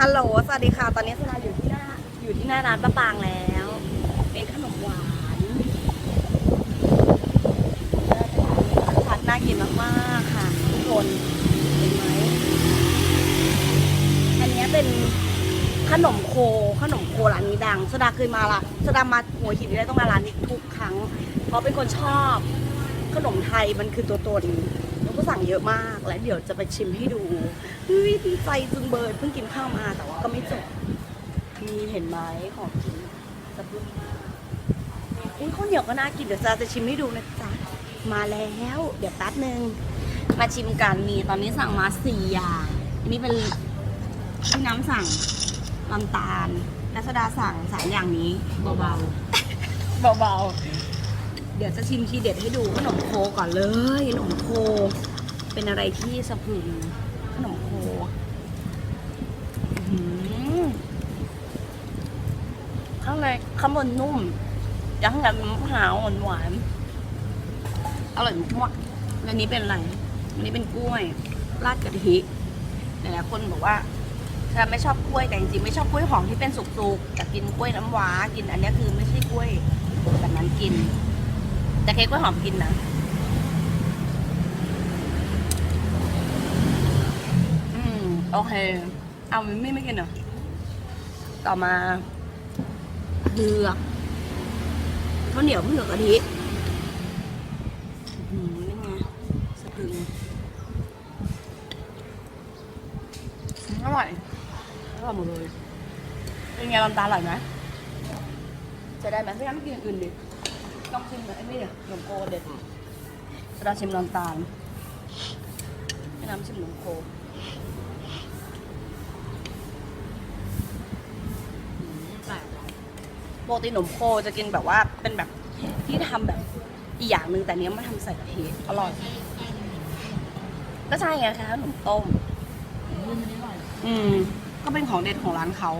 ฮัลโหล สวัสดีค่ะ ตอนนี้สนาอยู่ที่หน้า อยู่ที่หน้าร้านป้าปางแล้ว เป็นขนมหวานผัดน่ากินมากๆค่ะ ทุกคนเห็นไหม อันนี้เป็นขนมโค ขนมโคร้านนี้ดังสดาเคยมาละสดามาหัวหินได้ต้องมาร้านนี้ทุกครั้ง เพราะเป็นคนชอบ ขนมไทยมันคือตัวตนแล้ว ก็สั่งเยอะมาก และเดี๋ยวจะไปชิมให้ดูเฮ้ยดีใจจึงเบิร์ดเพิ่งกินข้าวมาแต่ว่าก็ไม่จบ มีเห็นไหมของกินสะดุ้งอุ้ยข้าวเหนียวก็น่ากินเดี๋ยวจะจะชิมให้ดูนะจ๊ะ มาแล้ว เดี๋ยวแป๊บนึง มาชิมกันมีตอนนี้สั่งมาสี่อย่างอันนี้เป็นที่น้ำสั่งลำตาลนัสดาสั่งสามอย่างนี้เบาๆ เบาๆ เดี๋ยวจะชิมทีเด็ดให้ดูขนมโคก่อนเลยขนมโค เป็นอะไรที่สะพรึงขนมโคข้างในข้างบนนุ่มยังข้างในมะพร้าวหวานอร่อยมากอันนี้เป็นอะไรอันนี้เป็นกล้วยราดกะทิหลายๆคนบอกว่าถ้าไม่ชอบกล้วยแต่จริงๆไม่ชอบกล้วยหอมที่เป็นสุกๆแต่กินกล้วยน้ำว้ากินอันนี้คือไม่ใช่กล้วยแบบนั้นกิน แต่เค้กกล้วยหอมกินนะอืมโอเค เอามิมี่ไม่กินเหรอ ต่อมาเผือกข้าวเหนียวเผือกกะทิอืมนี่ไงสะพรึงอร่อยอร่อยหมดเลย เป็นไงลำตาลอร่อยไหมจะได้ไหมไม่งั้นกินอื่นดิ ต้องชิมนะไอ้นี่เนี่ยขนมโคเด็ดจะได้ชิมน้ำตาลให้น้ำชิมขนมโคอืมแปลกว่ะปกติขนมโคจะกินแบบว่าเป็นแบบที่ทำแบบอีกอย่างหนึ่งแต่เนี้ยมาทำใส่กะทิอร่อย ก็ใช่ไงคะขนมต้ม อืม ก็เป็นของเด็ดของร้านเขา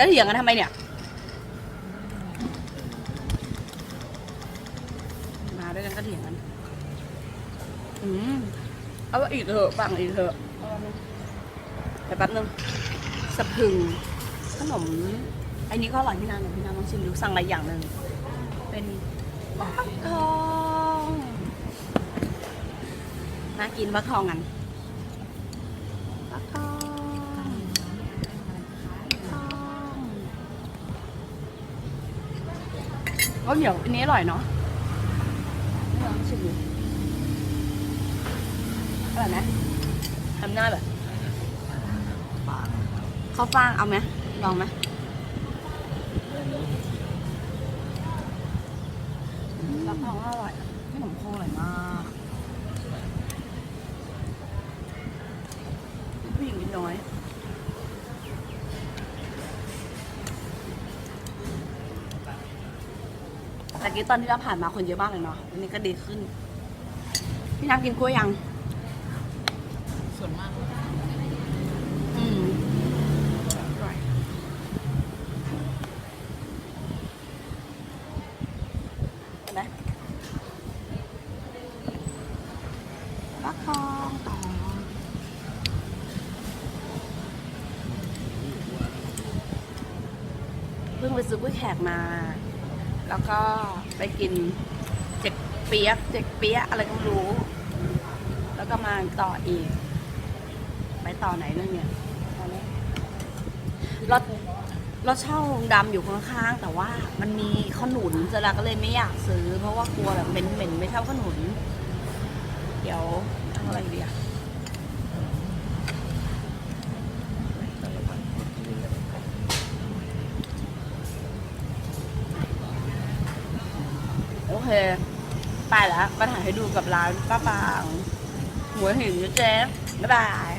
จะเถียงกันทำไมเนี่ย มาด้วยกันก็เถียงกัน อืม เอาอีกเถอะฟังอีกเถอะเดี๋ยวแป๊บนึงสะพึงขนม อันนี้ก็อร่อยพี่นางเดี๋ยวพี่นางลองชิมดูสั่งอะไรอย่างหนึ่ง เป็นฟักทอง น่ากินฟักทองกัน ก็เดี๋ยวอันนี้อร่อยเนาะลองชิมดูอร่อยไหมทำหน้าแบบข้าวฟ่างเอาไหมลองไหมรับรองว่าอร่อยอะขนมโคอร่อยมาก แต่กี้ตอนที่เราผ่านมาคนเยอะมากเลยเนาะอันนี้ก็ดีขึ้น พี่น้ำกินกล้วยยัง ส่วนมาก อืมอร่อยเห็นไหมฟักทองต่อเพิ่งไปซื้อกล้วยแขกมา แล้วก็ไปกินเจ็กเปียกเจ็กเปียะอะไรก็ไม่รู้ แล้วก็มาต่ออีก ไปต่อไหนเรื่องเนี่ยรถรถเช่าโรงดำอยู่ข้างๆ แต่ว่ามันมีขนุนเจดาก็เลยไม่อยากซื้อ เพราะว่ากลัวแบบเหม็นๆไม่ชอบขนุน เดี๋ยวเอาอะไรดีอะ เค ไปแล้วมาถ่ายให้ดูกับร้านป้าปางหัวหินเจ๊บ๊ายบาย